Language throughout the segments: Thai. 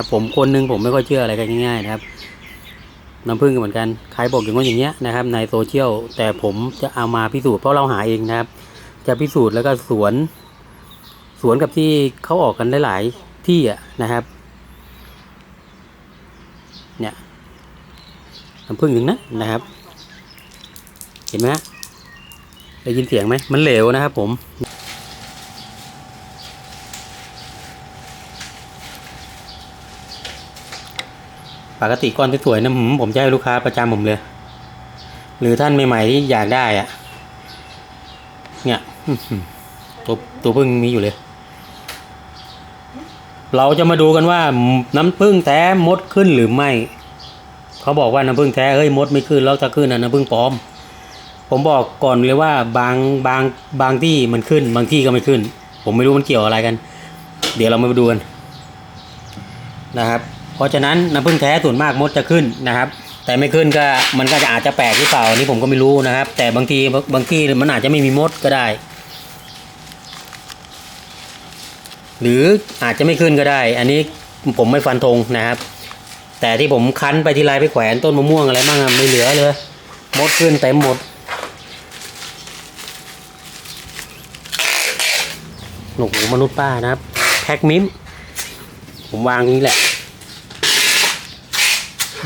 ครับผมคนหนึงผมไม่ค่อยเชื่ออะไรกันง่ายๆนะครับน้ำผึ้งก็เหมือนกันใครบอกอย่างว่าอย่างเงี้ยนะครับ ในโซเชียลแต่ผมจะเอามาพิสูจน์เพราะเราหาเองนะครับ จะพิสูจน์แล้วก็สวน สวนกับที่เขาออกกันหลายๆที่อะนะครับ เนี่ยน้ำผึ้งถึงนั้นะครับ เห็นไหมได้ยินเสียงไหมมันเหลวนะครับผม ปกติก้อนสวยๆนะหืมผมจะให้ลูกค้าประจำผมเลย หรือท่านใหม่ๆที่อยากได้อะเนี่ยตัวตัวพึ่งมีอยู่เลย เราจะมาดูกันว่า น้ำพึ่งแท้มดขึ้นหรือไม่ เขาบอกว่าน้ำพึ่งแท้เฮ้ยมดไม่ขึ้นแล้วจะขึ้นนะน้ำพึ่งปลอม ผมบอกก่อนเลยว่าบางบางบางที่มันขึ้น บางที่ก็ไม่ขึ้น ผมไม่รู้มันเกี่ยวอะไรกัน เดี๋ยวเรามาดูกันนะครับ เพราะฉะนั้นน้ำผึ้งแท้ส่วนมากมดจะขึ้นนะครับ แต่ไม่ขึ้นก็มันก็จะอาจจะแปลกหรือเปล่านี่ผมก็ไม่รู้นะครับ แต่บางทีบางที่มันอาจจะไม่มีมดก็ได้ หรืออาจจะไม่ขึ้นก็ได้ อันนี้ผมไม่ฟันธงนะครับ แต่ที่ผมคั้นไปที่ไรไปแขวนต้นมะม่วงอะไรบ้างไม่เหลือเลยมดขึ้นเต็มหมดหนกหูมนุษย์ป้านะครับ แพ็กมิมผมวางนี้แหละ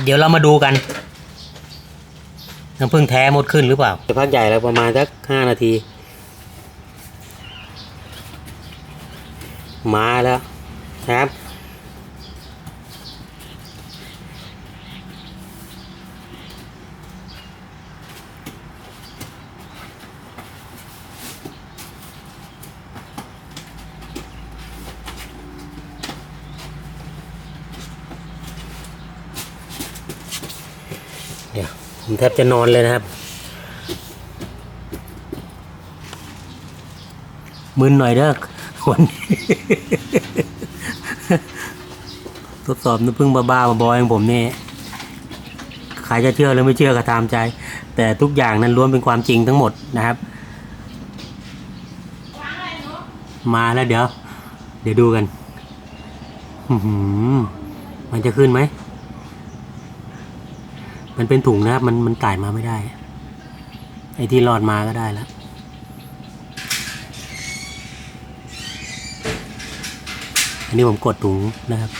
เดี๋ยวเรามาดูกันน้ำผึ้งแท้หมดขึ้นหรือเปล่าจะพักใหญ่แล้วประมาณสักห้านาที มาแล้วนะครับ ผมแทบจะนอนเลยนะครับมึนหน่อยเด้อวันนี้ทดสอบน้ำพึ่งบ้าๆบอๆอย่างผมนี่ใครจะเชื่อหรือไม่เชื่อก็ตามใจ แต่ทุกอย่างนั้นล้วนเป็นความจริงทั้งหมดนะครับ มาแล้วเดี๋ยว เดี๋ยวดูกันหือมันจะขึ้นไหม มันเป็นถุงนะครับ มันมันไก่มาไม่ได้ ไอ้ที่รอดมาก็ได้แล้วอันนี้ผมกดถุงนะครับ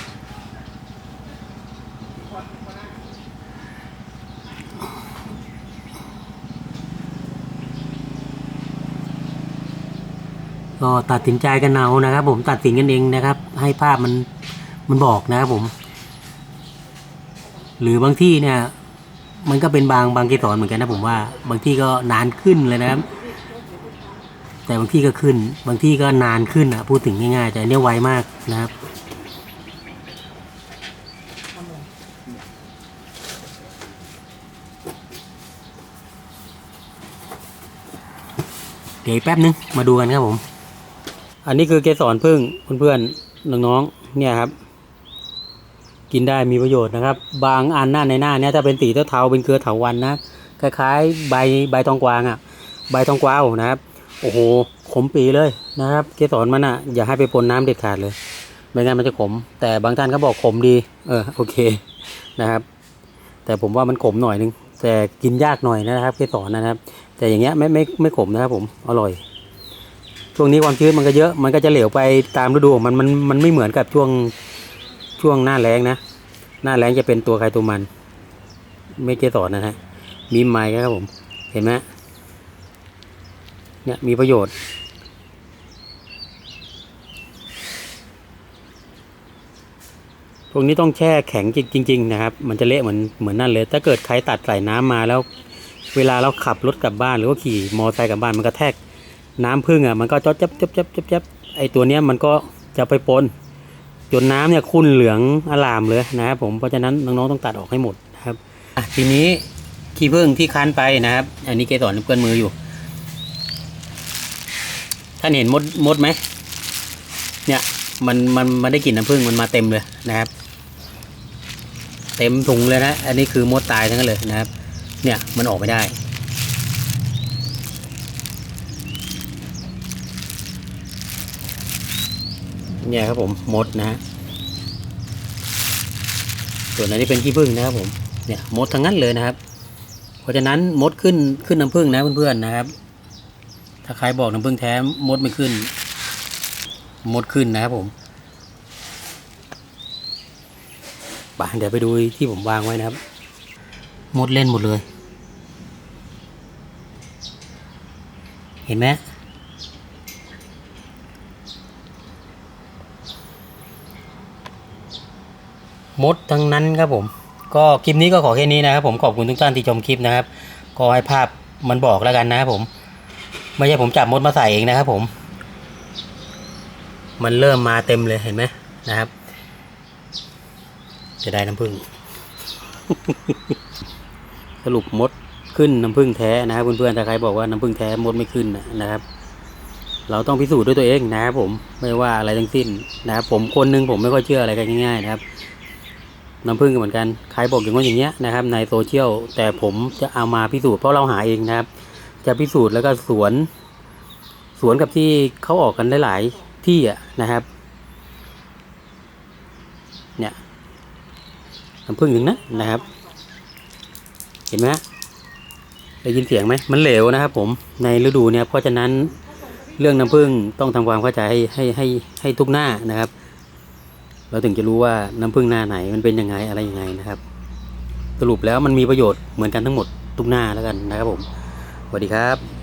ก็ตัดสินใจกันเอานะครับ ผมตัดสินกันเองนะครับ ให้ภาพมันมันบอกนะครับผม หรือบางที่เนี่ย มันก็เป็นบางบางเกสรเหมือนกันนะผมว่า บางที่ก็นานขึ้นเลยนะครับ แต่บางที่ก็ขึ้น บางที่ก็นานขึ้นอะ พูดถึงง่ายๆแต่เนี้ยไวมากนะครับเดี๋ยวแป๊บนึงมาดูกันครับผม อันนี้คือเกสรพึ่งเพื่อนๆน้องๆเนี่ยครับ กินได้มีประโยชน์นะครับ บางอันหน้าในหน้าเนี้ยถ้าเป็นสีเทาๆเป็นเครือเถาวันนะคล้ายๆใบใบทองกวางอะ่ะ ใบทองกวาวนะครับ โอ้โหขมปีเลยนะครับ เกสรมันอะ่ะอย่าให้ไปปนน้ำเด็ดขาดเลยไม่งั้นมันจะขม แต่บางท่านเขาบอกขมดี เออโอเคนะครับ แต่ผมว่ามันขมหน่อยนึงแต่กินยากหน่อยนะครับเกสรนะครับ แต่อย่างเงี้ยไม่ไม่ไม่ขมนะครับผมอร่อยช่วงนี้ความชื้นมันก็เยอะ มันก็จะเหลวไปตามฤดูมันมันมันไม่เหมือนกับช่วง ช่วงหน้าแล้งนะ หน้าแรงจะเป็นตัวใครตัวมัน ไม่เกสรนะฮะ มีไม้ครับผม เห็นไหมเนี่ยมีประโยชน์ พวกนี้ต้องแช่แข็งจริง ๆ นะครับ มันจะเละเหมือนเหมือนนั่นเลย ถ้าเกิดใครตัดใส่น้ำมาแล้ว เวลาเราขับรถกลับบ้าน หรือว่าขี่มอเตอร์ไซค์กลับบ้านมันก็แทกน้ำพึ่งอะมันก็จ๊อบจับจับจับจับจับไอตัวเนี้ยมันก็จะไปปน จนน้ำเนี่ยขุ่นเหลืองอลามเลยนะครับผมเพราะฉะนั้นน้องๆต้องตัดออกให้หมดนะครับทีนี้ขี้ผึ้งที่คั้นไปนะครับ อันนี้เกสรเปื้อนมืออยู่ ท่านเห็นมดมดไหมเนี่ยมันมันมันได้กลิ่นน้ำผึ้งมันมาเต็มเลยนะครับ เต็มถุงเลยนะ อันนี้คือมดตายทั้งนั้นเลยนะครับ เนี่ยมันออกไม่ได้ เนี่ยครับผมมดนะฮะส่วนอันนี้เป็นขี้ผึ้งนะครับผมเนี่ยมดทั้งนั้นเลยนะครับ เพราะฉะนั้นมดขึ้นขึ้นน้ำผึ้งนะเพื่อนๆนะครับ ถ้าใครบอกน้ำผึ้งแท้มดไม่ขึ้น มดขึ้นนะครับผมไปเดี๋ยวไปดูที่ผมวางไว้นะครับ มดเล่นหมดเลย เห็นไหม มดทั้งนั้นครับผม ก็คลิปนี้ก็ขอแค่นี้นะครับ ผมขอบคุณทุกท่านที่ชมคลิปนะครับก็ให้ภาพมันบอกแล้วกันนะครับผม ไม่ใช่ผมจับมดมาใส่เองนะครับผม มันเริ่มมาเต็มเลยเห็นไหมนะครับ จะได้น้ำผึ้งสรุปมดขึ้นน้ำผึ้งแท้นะครับเพื่อนๆถ้าใครบอกว่าน้ำผึ้งแท้มดไม่ขึ้นนะครับ เราต้องพิสูจน์ด้วยตัวเองนะครับผมไม่ว่าอะไรทั้งสิ้นนะครับผมคนหนึงผมไม่ค่อยเชื่ออะไรกันง่ายๆนะครับ น้ำผึ้งก็เหมือนกันใครบอกอย่างว่าอย่างเงี้ยนะครับ ในโซเชียลแต่ผมจะเอามาพิสูจน์เพราะเราหาเองนะครับ จะพิสูจน์แล้วก็สวน สวนกับที่เขาออกกันหลาย ๆ ที่อะนะครับ เนี่ยน้ำผึ้งถึงนะนะครับ เห็นไหมได้ยินเสียงไหมมันเหลวนะครับผมในฤดูเนี่ยเพราะฉะนั้นเรื่องน้ำผึ้งต้องทำความเข้าใจให้ให้ให้ให้ทุกหน้านะครับ เราถึงจะรู้ว่าน้ำผึ้งหน้าไหนมันเป็นยังไงอะไรยังไงนะครับ สรุปแล้วมันมีประโยชน์เหมือนกันทั้งหมดทุกหน้าแล้วกันนะครับผมสวัสดีครับ